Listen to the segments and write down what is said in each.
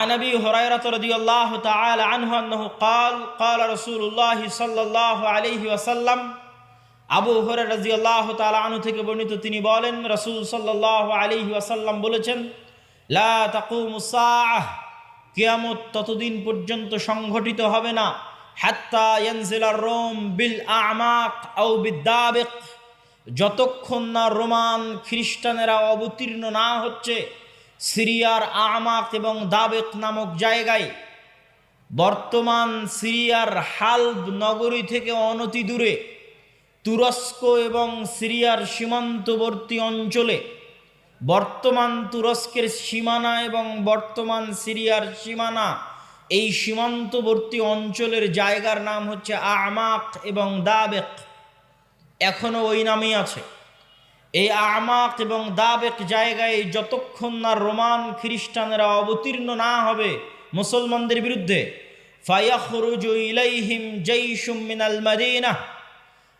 عن ابي هريره رضي الله تعالى عنه انه قال قال رسول الله صلى الله عليه وسلم আবু হরে রাজি আল্লাহ তালা আনু থেকে বর্ণিত তিনি বলেন রসুল সাল্লাহ আলহি ওয়াসাল্লাম বলেছেন লা তাকুমুসাহ কিয়ামত ততদিন পর্যন্ত সংঘটিত হবে না হাত্তা ইয়ানজিলার রোম বিল আমাক আও বিদ্যাবেক যতক্ষণ না রোমান খ্রিস্টানেরা অবতীর্ণ না হচ্ছে সিরিয়ার আমাক এবং দাবেক নামক জায়গায় বর্তমান সিরিয়ার হালব নগরী থেকে অনতি দূরে তুরস্ক এবং সিরিয়ার সীমান্তবর্তী অঞ্চলে বর্তমান তুরস্কের সীমানা এবং বর্তমান সিরিয়ার সীমানা এই সীমান্তবর্তী অঞ্চলের জায়গার নাম হচ্ছে আমাক এবং দাবেক। এখনও ওই নামেই আছে। এই আমাক এবং দাবেক জায়গায় যতক্ষণ না রোমান খ্রিস্টানেরা অবতীর্ণ না হবে মুসলমানদের বিরুদ্ধে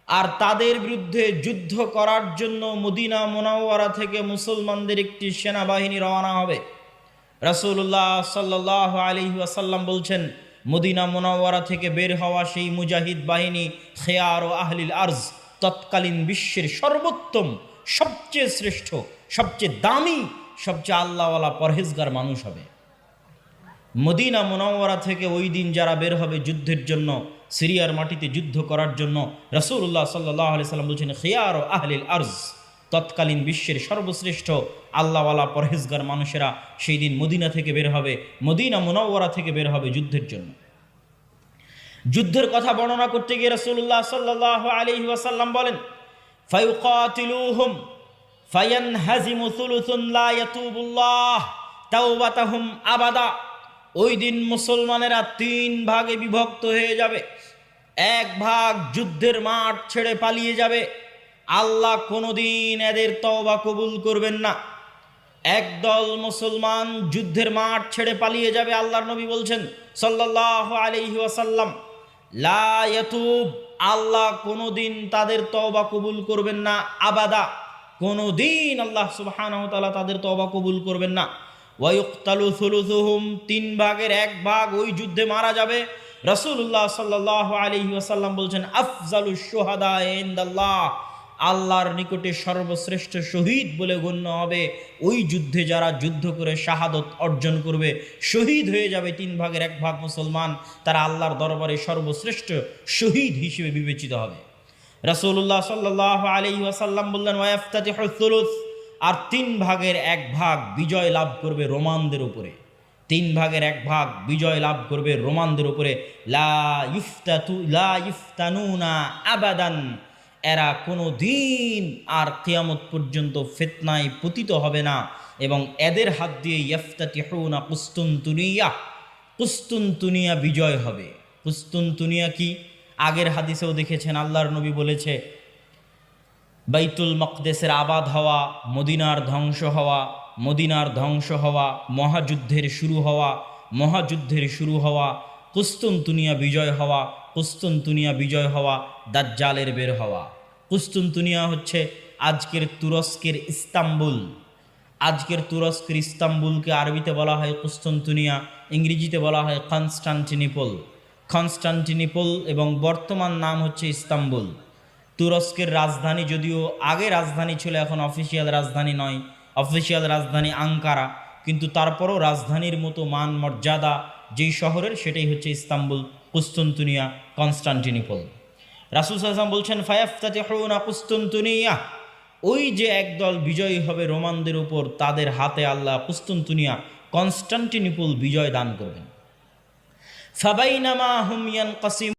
আর তাদের বিরুদ্ধে যুদ্ধ করার জন্য মদিনা মোনাওয়ারা থেকে মুসলমানদের একটি সেনাবাহিনী রওনা হবে। রাসূলুল্লাহ সাল্লাহ আলাইহি ওয়াসাল্লাম বলছেন, মদিনা মোনাওয়ারা থেকে বের হওয়া সেই মুজাহিদ বাহিনী খেয়ার ও আহলিল আরজ তৎকালীন বিশ্বের সর্বোত্তম সবচেয়ে শ্রেষ্ঠ, সবচেয়ে দামি, সবচেয়ে আল্লাহওয়ালা পরহেজগার মানুষ হবে। মদিনা মোনাওয়ারা থেকে ওই দিন যারা বের হবে যুদ্ধের জন্য, সিরিয়ার মাটিতে যুদ্ধ করার জন্য রসুল্লাহ সাল্লাহ সাল্লাম বলছেন, খেয়ার ও আহলিল আরজ। তৎকালীন বিশ্বের সর্বশ্রেষ্ঠ আল্লাহওয়ালা পরহেজগার মানুষেরা সেই দিন মদিনা থেকে বের হবে, মদিনা মোনাওয়ারা থেকে বের হবে যুদ্ধের জন্য। যুদ্ধের কথা বর্ণনা করতে গিয়ে রসুল্লাহ সাল্লাহ আলি ওয়াসাল্লাম বলেন ফায়ুকাতিলুহুম ফায়ান হাজিমু সুলুসুন লা ইয়াতুবুল্লাহ, তাওবাতাহুম আবাদা। ওই দিন মুসলমানেরা তিন ভাগে বিভক্ত হয়ে যাবে। এক ভাগ যুদ্ধের মাঠ ছেড়ে পালিয়ে যাবে। আল্লাহ কোনোদিন এদের তওবা কবুল করবেন না। একদল মুসলমান যুদ্ধের মাঠ ছেড়ে পালিয়ে যাবে, আল্লাহর নবী বলছেন সাল্লাহ আলাইহি ওয়াসাল্লাম। লা ইয়াতুব কোনো দিন তাদের তবা কবুল করবেন না, আবাদা। কোনো দিন আল্লাহ তাআলা তাদের তবা কবুল করবেন না। সুলুসুহুম, তিন ভাগের এক ভাগ ওই যুদ্ধে মারা যাবে। রসুল্লাহ সাল্লাহ আলাইহি ওয়াসাল্লাম বলছেন আফজালু সোহাদা ইনদাল্লাহ। আল্লাহর নিকটে সর্বশ্রেষ্ঠ শহীদ বলে গণ্য হবে। ওই যুদ্ধে যারা যুদ্ধ করে শাহাদত অর্জন করবে, শহীদ হয়ে যাবে তিন ভাগের এক ভাগ মুসলমান, তারা আল্লাহর দরবারে সর্বশ্রেষ্ঠ শহীদ হিসেবে বিবেচিত হবে। রাসূলুল্লাহ সাল্লাহ আলি ওয়াসাল্লাম বললেন আর তিন ভাগের এক ভাগ বিজয় লাভ করবে রোমানদের উপরে। তিন ভাগের এক ভাগ বিজয় লাভ করবে রোমানদের উপরে। লা ইফতাতু, লা ইফতানুনা আবাদান এরা কোনো দিন আর কিয়ামত পর্যন্ত ফেতনায় পতিত হবে না এবং এদের হাত দিয়ে ইফতাতিহুনা কুস্তুনতুনিয়া কুস্তুনতুনিয়া বিজয় হবে। কুস্তুনতুনিয়া কি? আগের হাদিসেও দেখেছেন, আল্লাহর নবী বলেছে, বাইতুল মকদেসের আবাদ হওয়া, মদিনার ধ্বংস হওয়া, মদিনার ধ্বংস হওয়া, মহাযুদ্ধের শুরু হওয়া, মহাযুদ্ধের শুরু হওয়া, কুস্তুনতুনিয়া বিজয় হওয়া কুস্তুনতুনিয়া বিজয় হওয়া দাজ্জালের বের হওয়া। কুস্তুনতুনিয়া হচ্ছে আজকের তুরস্কের ইস্তাম্বুল। আজকের তুরস্কের ইস্তাম্বুলকে আরবিতে বলা হয় কুস্তুনতুনিয়া, ইংরেজিতে বলা হয় কনস্টান্টিনিপল। কনস্টান্টিনিপল এবং বর্তমান নাম হচ্ছে ইস্তাম্বুল। তুরস্কের রাজধানী যদিও আগে রাজধানী ছিল, এখন অফিসিয়াল রাজধানী নয়। অফিসিয়াল রাজধানী আঙ্কারা, কিন্তু তারপরও রাজধানীর মতো মান মর্যাদা যেই শহরের, সেটাই হচ্ছে ইস্তাম্বুল। কুস্তন্তুনিয়া, কনস্টান্টিনিপল। রাসুল সাল্লাম বলছেন ফায়াফতাতে হৌনা কুস্তন্তুনিয়া। ওই যে একদল বিজয়ী হবে রোমানদের উপর, তাদের হাতে আল্লাহ কুস্তুন্তুনিয়া, কনস্টান্টিনিপল বিজয় দান করবেন। ফাবাইনামা হুমিয়ান কাসিম